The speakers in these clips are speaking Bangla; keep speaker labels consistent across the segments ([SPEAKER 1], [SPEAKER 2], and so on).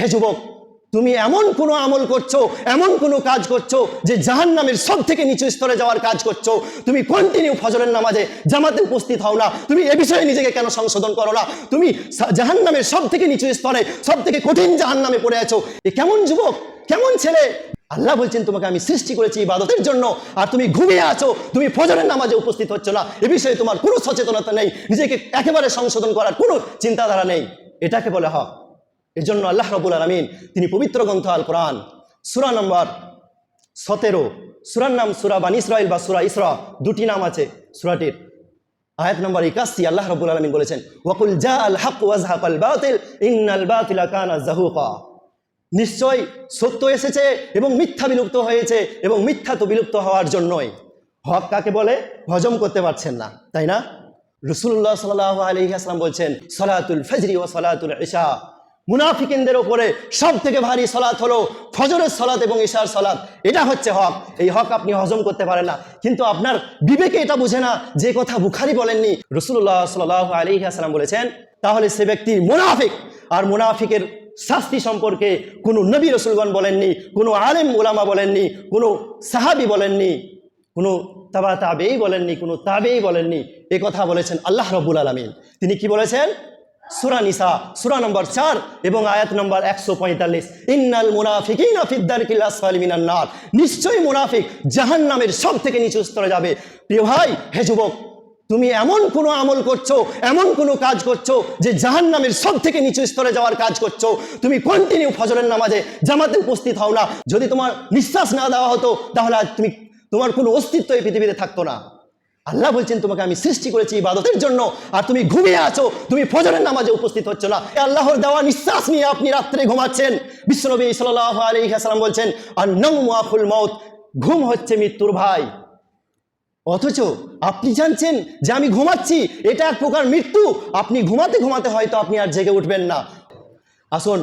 [SPEAKER 1] হে যুবক, তুমি এমন কোনো আমল করছ, এমন কোনো কাজ করছ যে জাহান নামের সব থেকে নিচু স্তরে যাওয়ার কাজ করছ? তুমি কন্টিনিউ ফজরের নামাজে জামাতে উপস্থিত হও না। তুমি এ বিষয়ে নিজেকে কেন সংশোধন করো না? তুমি জাহান নামের সব থেকে নিচু স্তরে সব থেকে কঠিন জাহান নামে পড়ে আছো। এ কেমন যুবক? কেমন ছেলে? আল্লাহ বলছেন, তোমাকে আমি সৃষ্টি করেছি ইবাদতের জন্য। আর তুমি ঘুমিয়ে আছো। তুমি ফজরের নামাজে উপস্থিত হচ্ছ না। এ বিষয়ে তোমার কোনো সচেতনতা নেই। নিজেকে একেবারে সংশোধন করার কোনো চিন্তাধারা নেই। এটাকে বলে হক। এর জন্য আল্লাহ রবুল আলমিন তিনি পবিত্র গ্রন্থ আল কোরআন সুরা নম্বর সতেরো, সুরার নাম সুরা বান ইসরাইল বা সুরা ইসরা, দুটি নাম আছে সুরাটির। আয়াত নম্বর একাশি, আল্লাহ রবুল আলমিন বলেছেন, ওয়াকুল জা আল হক ওয়াজহাক আল বাতিল ইন্নাল বাতিলা নিশ্চয় সত্য এসেছে এবং মিথ্যা বিলুপ্ত হয়েছে এবং মিথ্যা তো বিলুপ্ত হওয়ার জন্যই। হক কাকে বলে? হজম করতে পারছেন না, তাই না? রসুল্লাহ সাল্লাহ আলহিহাস্লাম বলছেন, সলাতুল ফজরি ও সলাতুল ইশা। মুনাফিকিনদের ওপরে সব থেকে ভারী সলাৎ হলো ফজরের সলাৎ এবং ঈশার সলাৎ এটা হচ্ছে হক। এই হক আপনি হজম করতে পারেন না। কিন্তু আপনার বিবেকে এটা বুঝে না যে কথা বুখারি বলেননি। রসুল্লাহ সাল আলী আসসালাম বলেছেন, তাহলে সে ব্যক্তি মুনাফিক। আর মুনাফিকের শাস্তি সম্পর্কে কোনো নবী রসুলগণ বলেননি, কোনো আলেম ওলামা বলেননি, কোনো সাহাবি বলেননি, কোনো তাবা তাবেই বলেননি, কোনো তাবেই বলেননি। এ কথা বলেছেন আল্লাহ রব্বুল আলমিন। তিনি কি বলেছেন? সুরা নিসা, সুরা নম্বর চার এবং আয়াত নম্বর একশো পঁয়তাল্লিশ। ইন্নাল মুনাফিকিন ফিদ্দার কিল্লাসমিনার নার। নিশ্চয়ই মুনাফিক জাহান নামের সব থেকে নিচু স্তরে যাবে। প্রিয় ভাই, হে যুবক, তুমি এমন কোনো আমল করছ, এমন কোনো কাজ করছ যে জাহান নামের সব থেকে নিচু স্তরে যাওয়ার কাজ করছ? তুমি কন্টিনিউ ফজরের নামাজে জামাতে উপস্থিত হও না। যদি তোমার নিঃশ্বাস না দেওয়া হতো, তাহলে আজ তুমি, তোমার কোনো অস্তিত্ব এই পৃথিবীতে থাকতো না। আল্লাহ বলছেন, তোমাকে আমি সৃষ্টি করেছি ইবাদতের জন্য। আর তুমি ঘুমিয়ে আছো। তুমি ফজরের নামাজে উপস্থিত হচ্ছ না। আল্লাহর দেওয়া নিঃশ্বাস নিয়ে আপনি রাত্রে ঘুমাচ্ছেন। বিশ্বনবী সাল্লাহ আলহিহাসালাম বলছেন আর নং মুআফুল মৌত ঘুম হচ্ছে মৃত্যুর ভাই। অথচ আপনি জানছেন যে আমি ঘুমাচ্ছি। এটা এক প্রকার মৃত্যু। আপনি ঘুমাতে ঘুমাতে হয়তো আপনি আর জেগে উঠবেন না। আসুন,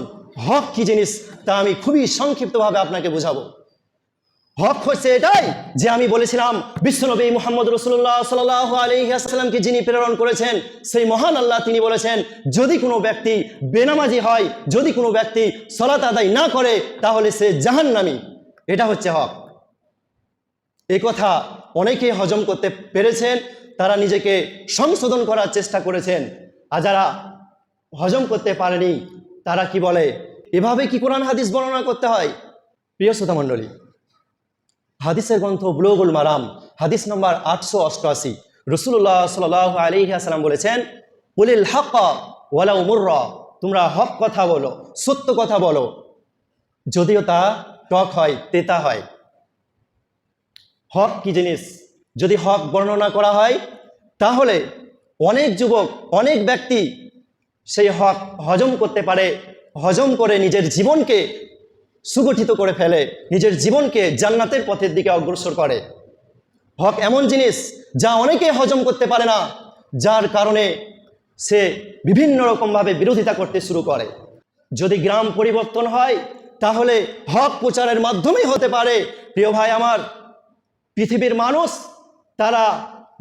[SPEAKER 1] হক কি জিনিস তা আমি খুবই সংক্ষিপ্তভাবে আপনাকে বোঝাবো। হক হচ্ছে এটাই যে আমি বলেছিলাম বিশ্বনবী মোহাম্মদ রসুল্লাহ সাল আলহিহাস্লামকে যিনি প্রেরণ করেছেন, সেই মহান আল্লাহ তিনি বলেছেন, যদি কোনো ব্যক্তি বেনামাজি হয়, যদি কোনো ব্যক্তি সলাত আদায় না করে, তাহলে সে জাহান্নামি। এটা হচ্ছে হক। এ কথা অনেকে হজম করতে পেরেছেন, তারা নিজেকে সংশোধন করার চেষ্টা করেছেন, আর যারা হজম করতে পারেনি, তারা কি বলে? এভাবে কি কোরআন হাদিস বর্ণনা করতে হয়? প্রিয় শ্রোতা মণ্ডলী হাদিসের গ্রন্থ বুলগুল মারাম, হাদিস নম্বর আটশো অষ্টআশি। রসুল্লাহ সাল আলী আসালাম বলেছেন, উলিল হক ওয়ালা উমুর তোমরা হক কথা বলো, সত্য কথা বলো। যদিও তা টক হয়, তেতা হয়। হক কি জিনিস? যদি হক বর্ণনা করা হয়, তাহলে অনেক যুবক, অনেক ব্যক্তি সেই হক হজম করতে পারে, হজম করে নিজের জীবনকে সুগঠিত করে ফেলে, নিজের জীবনকে জান্নাতের পথের দিকে অগ্রসর করে। হক এমন জিনিস যা অনেকে হজম করতে পারে না, যার কারণে সে বিভিন্ন রকমভাবে বিরোধিতা করতে শুরু করে। যদি গ্রাম পরিবর্তন হয়, তাহলে হক প্রচারের মাধ্যমেই হতে পারে। প্রিয় ভাই আমার, পৃথিবীর মানুষ, তারা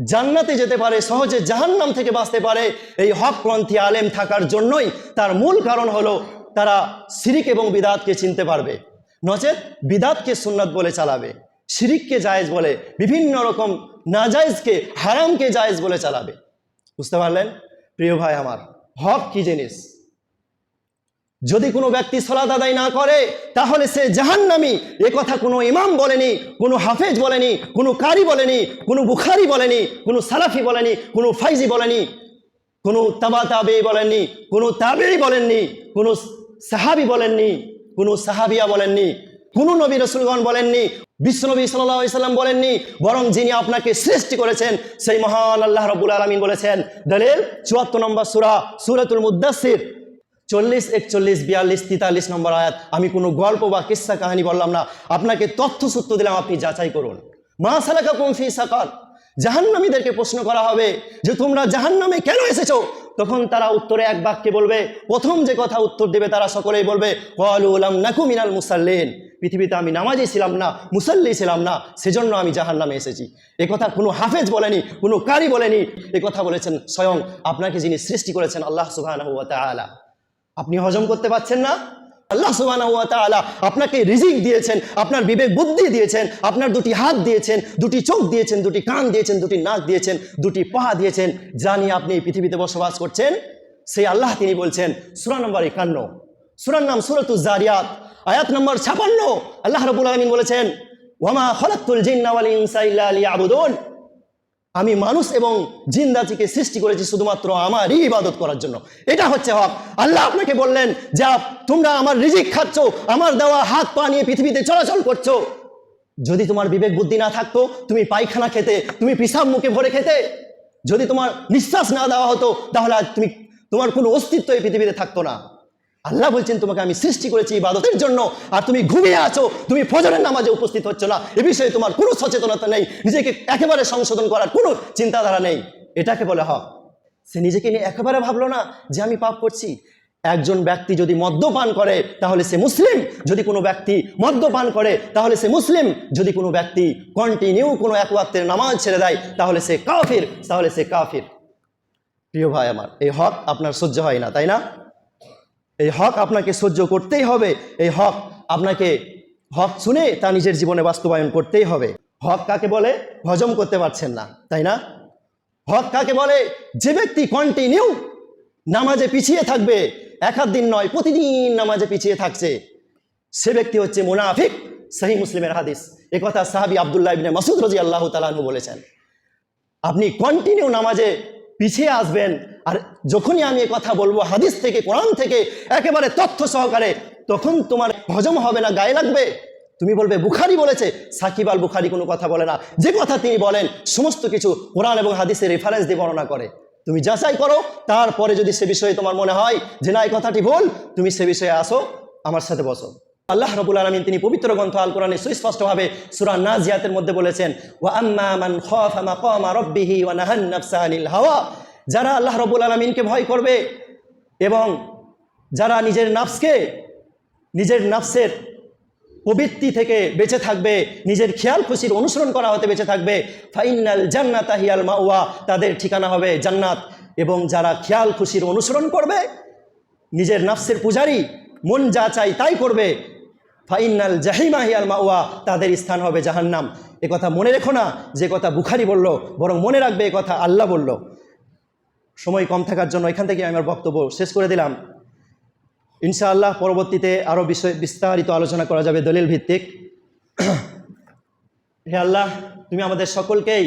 [SPEAKER 1] জান্নাতে যেতে পারে, সহজে জাহান্নাম থেকে বাঁচতে পারে। এই হকপন্থী আলেম থাকার জন্যই তার মূল কারণ হলো তারা সিরিক এবং বিদাতকে চিনতে পারবে। নচেত বিদাতকে সুন্নাত বলে চালাবে। সিরিককে জায়েজ বলে, বিভিন্ন রকম নাজায়েজকে, হারামকে জায়েজ বলে চালাবে। বুঝতে পারলেন? প্রিয় ভাই আমার, হক কি জিনিস? যদি কোনো ব্যক্তি সলাদ আদায় না করে, তাহলে সে জাহান্নামি। এ কথা কোনো ইমাম বলেনি, কোনো হাফেজ বলেনি, কোনো কারি বলেনি, কোনো বুখারি বলেনি, কোনো সালাফি বলেনি, কোনো ফাইজি বলেনি, কোনো তাবা বলেননি, কোনো তাবেই বলেননি, কোনো সাহাবি বলেননি, কোনো সাহাবিয়া বলেননি, কোনো নবী রসুলগণ বলেননি বিশ্বনবী সাল্লাম বলেননি, বরং যিনি আপনাকে সৃষ্টি করেছেন, সেই মহান আল্লাহ রবুল আলমিন বলেছেন। দলিল, চুয়াত্তর নম্বর সুরা, সুরাতুল মুদাসির চল্লিশ, একচল্লিশ, বিয়াল্লিশ, তিতাল্লিশ নম্বর আয়াত। আমি কোনো গল্প বা কিস্সা কাহিনী বললাম না, আপনাকে তথ্য সূত্র দিলাম, আপনি যাচাই করুন। মা সালাকা কুমফি সাকার। জাহান্নামীদেরকে প্রশ্ন করা হবে যে তোমরা জাহান্নামে কেন এসেছ? তখন তারা উত্তরে এক বাক্যে বলবে, প্রথম যে কথা উত্তর দেবে তারা সকলেই বলবে কলাম নাকু মিনাল মুসাল্লিন। পৃথিবীতে আমি নামাজি ছিলাম না, মুসাল্লি ছিলাম না, সেজন্য আমি জাহান নামে এসেছি। এ কথা কোনো হাফেজ বলেনি, কোনো কারি বলেনি। এ কথা বলেছেন স্বয়ং আপনাকে যিনি সৃষ্টি করেছেন আল্লাহ সুবাহ আপনি হজম করতে পারছেন না? আল্লাহ তাআলা আপনাকে রিজিক দিয়েছেন, আপনার বিবেক বুদ্ধি দিয়েছেন, আপনার দুটি হাত দিয়েছেন, দুটি চোখ দিয়েছেন, দুটি কান দিয়েছেন, দুটি নাক দিয়েছেন, দুটি পা দিয়েছেন নিয়ে আপনি পৃথিবীতে বসবাস করছেন, সেই আল্লাহ তিনি বলছেন, সুরা নম্বর একান্ন। সূরার নাম সূরাতুজ জারিয়াত, আয়াত নম্বর ছাপান্ন। আল্লাহ রাব্বুল আলামিন বলেছেন ওয়ামা খলাকতুল জিন্না ওয়াল ইনসা ইল্লা লিয়াবুদুন। আমি মানুষ এবং জিন্দাজিকে সৃষ্টি করেছি শুধুমাত্র আমারই ইবাদত করার জন্য। এটা হচ্ছে হক। আল্লাহ আপনাকে বললেন, যা তোমরা আমার রিজিক খাচ্ছ, আমার দেওয়া হাত পা নিয়ে পৃথিবীতে চলাচল করছ, যদি তোমার বিবেক বুদ্ধি না থাকতো, তুমি পায়খানা খেতে, তুমি পিসাব মুখে ভরে খেতে, যদি তোমার নিঃশ্বাস না দেওয়া হতো, তাহলে তুমি, তোমার কোনো অস্তিত্ব এই পৃথিবীতে থাকতো না। আল্লাহ বলছেন, তোমাকে আমি সৃষ্টি করেছি ইবাদতের জন্য। আর তুমি ঘুমিয়ে আছো, তুমি ফজরের নামাজে উপস্থিত হচ্ছ না। এ বিষয়ে তোমার কোনো সচেতনতা নেই। নিজেকে একেবারে সংশোধন করার কোনো চিন্তাধারা নেই। এটাকে বলে হক। সে নিজেকে নিয়ে একেবারে ভাবলো না যে আমি পাপ করছি। একজন ব্যক্তি যদি মদ্যপান করে, তাহলে সে মুসলিম। যদি কোনো ব্যক্তি মদ্যপান করে, তাহলে সে মুসলিম। যদি কোনো ব্যক্তি কন্টিনিউ কোনো এক ওয়াক্তের নামাজ ছেড়ে দেয়, তাহলে সে কাফির। তাহলে সে কাফির। প্রিয় ভাই আমার, এই হক আপনার সহ্য হয় না, তাই না? এই হক আপনাকে সহ্য করতেই হবে। এই হক আপনাকে, হক শুনে তা নিজের জীবনে বাস্তবায়ন করতেই হবে। হক কাকে বলে? হজম করতে পারছেন না, তাই না? হক কাকে বলে? যে ব্যক্তি কন্টিনিউ নামাজে পিছিয়ে থাকবে এক দিন নয়, প্রতিদিন নামাজে পিছিয়ে থাকছে, সে ব্যক্তি হচ্ছে মুনাফিক। সহি মুসলিমের হাদিস। একথা সাহাবি আবদুল্লাহ মাসুদ রাজি আল্লাহ তালানু বলেছেন। আপনি কন্টিনিউ নামাজে পিছিয়ে আসবেন। আর যখনই আমি কথা বলব, হাদিস থেকে, কোরআন থেকে, একেবারে তথ্য সহকারে, তখন তোমার হজম হবে না, গায়ে লাগবে। তুমি বলবে, বুখারি বলেছে, সাকিব আল বুখারি কোনো কথা বলে না। যে কথা তিনি বলেন, সমস্ত কিছু কোরআন এবং হাদিসের রেফারেন্স দিয়ে বর্ণনা করে। তুমি যাচাই করো, তারপরে যদি সে বিষয়ে তোমার মনে হয় যে না এই কথাটি ভুল, তুমি সে বিষয়ে আসো, আমার সাথে বসো। আল্লাহ রবুল আলমিন তিনি পবিত্র গ্রন্থ আল কোরআনে সুস্পষ্টভাবে সুরা নাজিয়াতের মধ্যে বলেছেন হাওয়া যারা আল্লাহ রবুল আলমিনকে ভয় করবে এবং যারা নিজের নাফসকে, নিজের নাফসের প্রবৃত্তি থেকে বেঁচে থাকবে, নিজের খেয়াল খুশির অনুসরণ করা হতে বেঁচে থাকবে ফাইনাল জান্নাত হিয়াল মাওয়া, তাদের ঠিকানা হবে জান্নাত। এবং যারা খেয়াল খুশির অনুসরণ করবে, নিজের নাফসের পূজারি মন যা চাই তাই করবে ফাইনাল জাহিমা হিয়াল মাওয়া, তাদের স্থান হবে জাহান্নাম। এ কথা মনে রেখো না, যে কথা বুখারি বলল, বরং মনে রাখবে এ কথা আল্লাহ বলল। সময় কম থাকার জন্য এখান থেকে আমি আমার বক্তব্য শেষ করে দিলাম। ইনশাআল্লাহ পরবর্তীতে আরও বিষয় বিস্তারিত আলোচনা করা যাবে দলিল ভিত্তিক হে আল্লাহ, তুমি আমাদের সকলকেই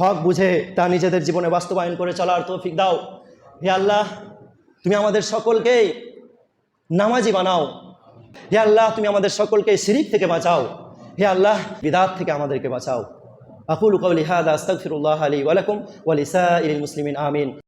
[SPEAKER 1] হক বুঝে তা নিজেদের জীবনে বাস্তবায়ন করে চলার তৌফিক দাও। হে আল্লাহ, তুমি আমাদের সকলকেই নামাজি বানাও। হে আল্লাহ, তুমি আমাদের সকলকে শিরিক থেকে বাঁচাও। হে আল্লাহ, বিদাত থেকে আমাদেরকে বাঁচাও। আকুল কৌলি হাদ, আস্তাগফিরুল্লাহ আলী ওয়ালাকুম ওয়ালিসা ইল মুসলিমিন, আমিন।